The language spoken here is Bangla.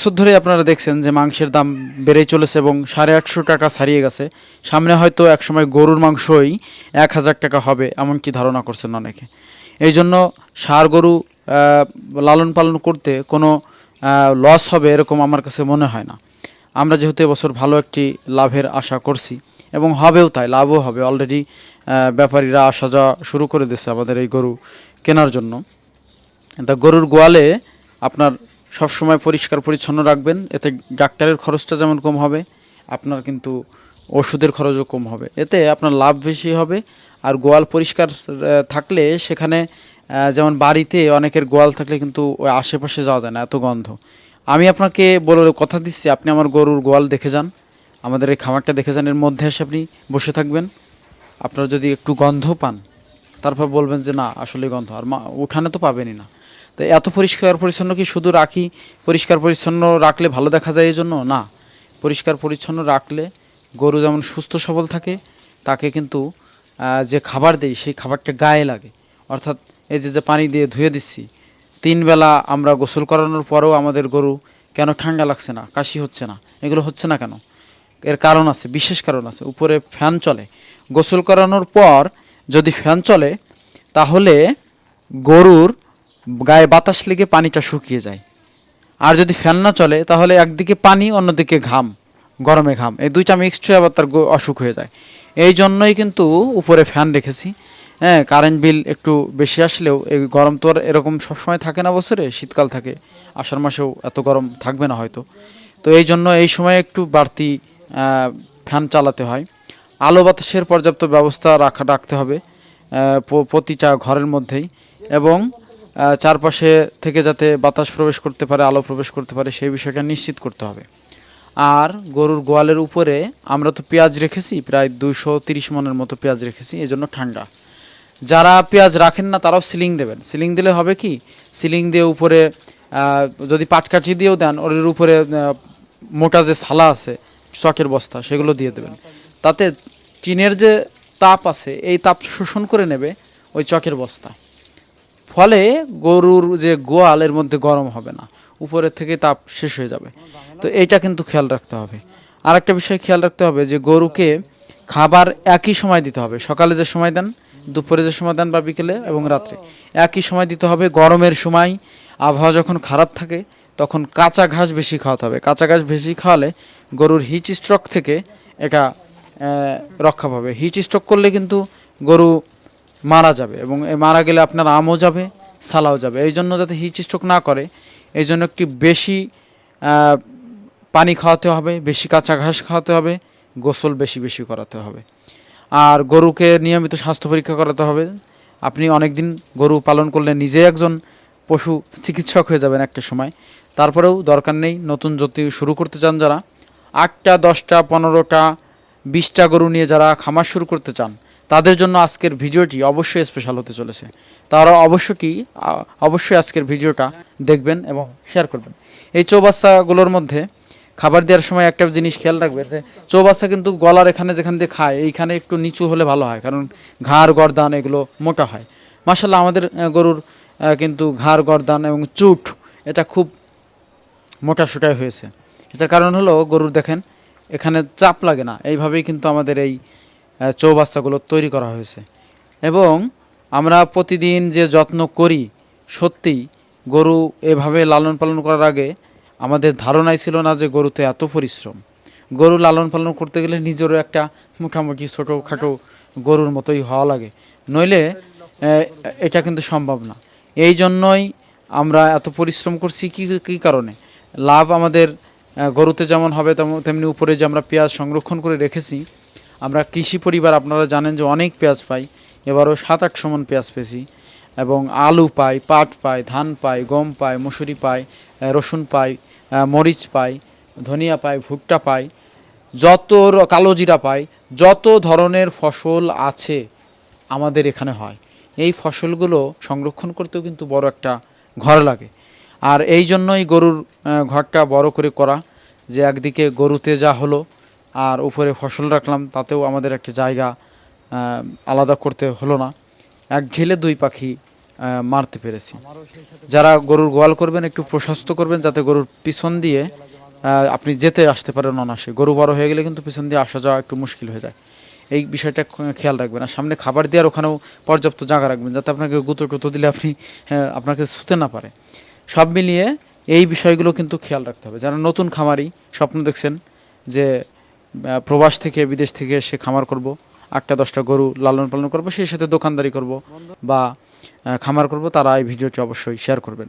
বছর ধরে আপনারা দেখছেন যে মাংসের দাম বেড়েই চলেছে এবং সাড়ে আটশো টাকা ছাড়িয়ে গেছে। সামনে হয়তো একসময় গরুর মাংসই এক হাজার টাকা হবে এমনকি ধারণা করছেন অনেকে। এই জন্য ষাঁড় গরু লালন পালন করতে কোনো লস হবে এরকম আমার কাছে মনে হয় না। আমরা যেহেতু এবছর ভালো একটি লাভের আশা করছি এবং হবেও তাই, লাভও হবে। অলরেডি ব্যাপারীরা আসা যাওয়া শুরু করে দিয়েছে আমাদের এই গরু কেনার জন্য। তা গরুর গোয়ালে আপনার সব সময় পরিষ্কার পরিচ্ছন্ন রাখবেন। এতে ডাক্তারের খরচটা যেমন কম হবে, আপনার কিন্তু ওষুধের খরচও কম হবে। এতে আপনার লাভ বেশি হবে। আর গোয়াল পরিষ্কার থাকলে সেখানে যেমন বাড়িতে অনেকের গোয়াল থাকলে কিন্তু ওই আশেপাশে যাওয়া যায় না, এত গন্ধ। আমি আপনাকে বলে কথা দিচ্ছি, আপনি আমার গরুর গোয়াল দেখে যান। আমাদের এই খামারটা দেখে যান, এর মধ্যে এসে আপনি বসে থাকবেন। আপনার যদি একটু গন্ধ পান, তারপর বলবেন যে, না আসলে গন্ধ। আর মা, উঠানে তো পাবেনই না। তো এত পরিষ্কার পরিচ্ছন্ন কি শুধু রাখি? পরিষ্কার পরিচ্ছন্ন রাখলে ভালো দেখা যায় এই জন্য না। পরিষ্কার পরিচ্ছন্ন রাখলে গরু যেমন সুস্থ সবল থাকে, তাকে কিন্তু যে খাবার দেই সেই খাবারটা গায়ে লাগে। অর্থাৎ এই যে যে পানি দিয়ে ধুয়ে দিচ্ছি, তিন বেলা আমরা গোসল করানোর পরেও আমাদের গরু কেন ঠান্ডা লাগছে না, কাশি হচ্ছে না, এগুলো হচ্ছে না কেন? এর কারণ আছে, বিশেষ কারণ আছে। উপরে ফ্যান চলে। গোসল করানোর পর যদি ফ্যান চলে, তাহলে গরুর গায়ে বাতাস লেগে পানিটা শুকিয়ে যায়। আর যদি ফ্যান না চলে, তাহলে একদিকে পানি, অন্যদিকে ঘাম, গরমে ঘাম। এই দুইটা মিক্সড হয়ে আবার তার অসুখ হয়ে যায়। এই জন্যই কিন্তু উপরে ফ্যান রেখেছি। হ্যাঁ কারেন্ট বিল একটু বেশি আসলেও এই গরম তো আর এরকম সবসময় থাকে না বছরে, শীতকাল থাকে। আষাঢ় মাসেও এত গরম থাকবে না হয়তো। তো এই জন্য এই সময় একটু বাড়তি ফ্যান চালাতে হয়। আলো বাতাসের পর্যাপ্ত ব্যবস্থা রাখা, রাখতে হবে প্রতিটা ঘরের মধ্যেই। এবং চারপাশে থেকে যাতে বাতাস প্রবেশ করতে পারে, আলো প্রবেশ করতে পারে, সেই বিষয়টা নিশ্চিত করতে হবে। আর গরুর গোয়ালের উপরে আমরা তো পেঁয়াজ রেখেছি, প্রায় দুশো তিরিশ মনের মতো পেঁয়াজ রেখেছি এই জন্য ঠান্ডা। যারা পেঁয়াজ রাখেন না, তারাও সিলিং দেবেন। সিলিং দিলে হবে কি? সিলিং দিয়ে উপরে যদি পাটকাঠি দিয়েও দেন ওর উপরে মোটা যে সালা আছে, চকের বস্তা, সেগুলো দিয়ে দেবেন। তাতে টিনের যে তাপ আছে, এই তাপ শোষণ করে নেবে ওই চকের বস্তা। ফলে গরুর যে গোয়াল, এর মধ্যে গরম হবে না। উপরের থেকে তাপ শেষ হয়ে যাবে। তো এইটা কিন্তু খেয়াল রাখতে হবে। আর একটা বিষয় খেয়াল রাখতে হবে যে গরুকে খাবার একই সময় দিতে হবে। সকালে যে সময় দেন, দুপুরে যে সময় দেন বা বিকেলে এবং রাত্রে। একই সময় দিতে হবে গরমের সময়। আবহাওয়া যখন খারাপ থাকে, তখন কাঁচা ঘাস বেশি খাওয়াতে হবে। কাঁচা ঘাস বেশি খাওয়ালে গরুর হিচ স্ট্রোক থেকে এটা রক্ষা পাবে। হিচ স্ট্রোক করলে কিন্তু গরু মারা যাবে এবং মারা গেলে আপনার আমও যাবে, সালাও যাবে। এই জন্য যাতে হিট স্ট্রোক না করে, এই জন্য একটি বেশি পানি খাওয়াতে হবে, বেশি কাঁচা ঘাস খাওয়াতে হবে, গোসল বেশি বেশি করাতে হবে। আর গরুকে নিয়মিত স্বাস্থ্য পরীক্ষা করাতে হবে। আপনি অনেক দিন গরু পালন করলে নিজে একজন পশু চিকিৎসক হয়ে যাবেন একটা সময়। তারপরেও দরকার নেই নতুন যদি শুরু করতে চান যারা। আটটা, দশটা, পনেরোটা, বিশটা গরু নিয়ে যারা খামার শুরু করতে চান তাদের জন্য আজকের ভিডিওটি অবশ্যই স্পেশাল হতে চলেছে। তারা অবশ্যই আ- অবশ্যই আজকের ভিডিওটা দেখবেন এবং শেয়ার করবেন। এই চৌবাচ্চাগুলোর মধ্যে খাবার দেওয়ার সময় একটা জিনিস খেয়াল রাখবেন যে, চৌবাচ্চা কিন্তু গলার এখানে যেখান দিয়ে খায়, এইখানে একটু নিচু হলে ভালো হয়, কারণ ঘাড় গরদান এগুলো মোটা হয়। মাসাল্লাহ আমাদের গরুর কিন্তু ঘাড় গরদান এবং চুট, এটা খুব মোটা সোটাই হয়েছে। এটার কারণ হলো, গরুর দেখেন, এখানে চাপ লাগে না। এইভাবেই কিন্তু আমাদের এই চৌবাচ্চাগুলো তৈরি করা হয়েছে। এবং আমরা প্রতিদিন যে যত্ন করি, সত্যি গরু এভাবে লালন পালন করার আগে আমাদের ধারণাই ছিল না যে গরুতে এত পরিশ্রম। গরু লালন পালন করতে গেলে নিজেরও একটা মোটামুটি ছোটোখাটো গরুর মতোই হওয়া লাগে। নইলে এটা কিন্তু সম্ভব না। এই জন্যই আমরা এত পরিশ্রম করছি কি, কী কারণে? লাভ আমাদের গরুতে যেমন হবে তেমন- তেমনি উপরে যে আমরা পেঁয়াজ সংরক্ষণ করে রেখেছি আমরা কৃষি পরিবার আপনারা জানেন যে অনেক পেঁয়াজ পাই, এবারও সাত আট সমান পেঁয়াজ পেয়েছি। এবং আলু পাই, পাট পাই, ধান পাই, গম পাই, মুসুরি পাই রসুন পাই মরিচ পাই, ধনিয়া পাই, ভুট্টা পাই, যত র- কালো জিরা পাই, যত ধরনের ফসল আছে আমাদের এখানে হয়। এই ফসলগুলো সংরক্ষণ করতেও কিন্তু বড় একটা ঘর লাগে। আর এই জন্যই গরুর ঘরটা বড় করে করা, যে একদিকে গরুতে যা হলো আর উপরে ফসল রাখলাম, তাতেও আমাদের একটা জায়গা আলাদা করতে হলো না। এক ঢিলে দুই পাখি মারতে পেরেছি। যারা গরুর গোয়াল করবেন, একটু প্রশস্ত করবেন, যাতে গরুর পিছন দিয়ে আপনি যেতে আসতে পারেন অনাসে গরু বড় হয়ে গেলে কিন্তু পিছন দিয়ে আসা যাওয়া একটু মুশকিল হয়ে যায়। এই বিষয়টা খেয়াল রাখবেন। আর সামনে খাবার দেওয়ার ওখানেও পর্যাপ্ত জায়গা রাখবেন, যাতে আপনাকে গুঁতো টুতো দিলে আপনি আপনাকে ছুতে না পারে। সব মিলিয়ে এই বিষয়গুলো কিন্তু খেয়াল রাখতে হবে। যারা নতুন খামারি, স্বপ্ন দেখছেন যে প্রবাস থেকে বিদেশ থেকে সে খামার করব, আটটা, দশটা গরু লালন পালন করব, সেই সাথে দোকানদারি করব বা খামার করব, তারা এই ভিডিওটি অবশ্যই শেয়ার করবেন।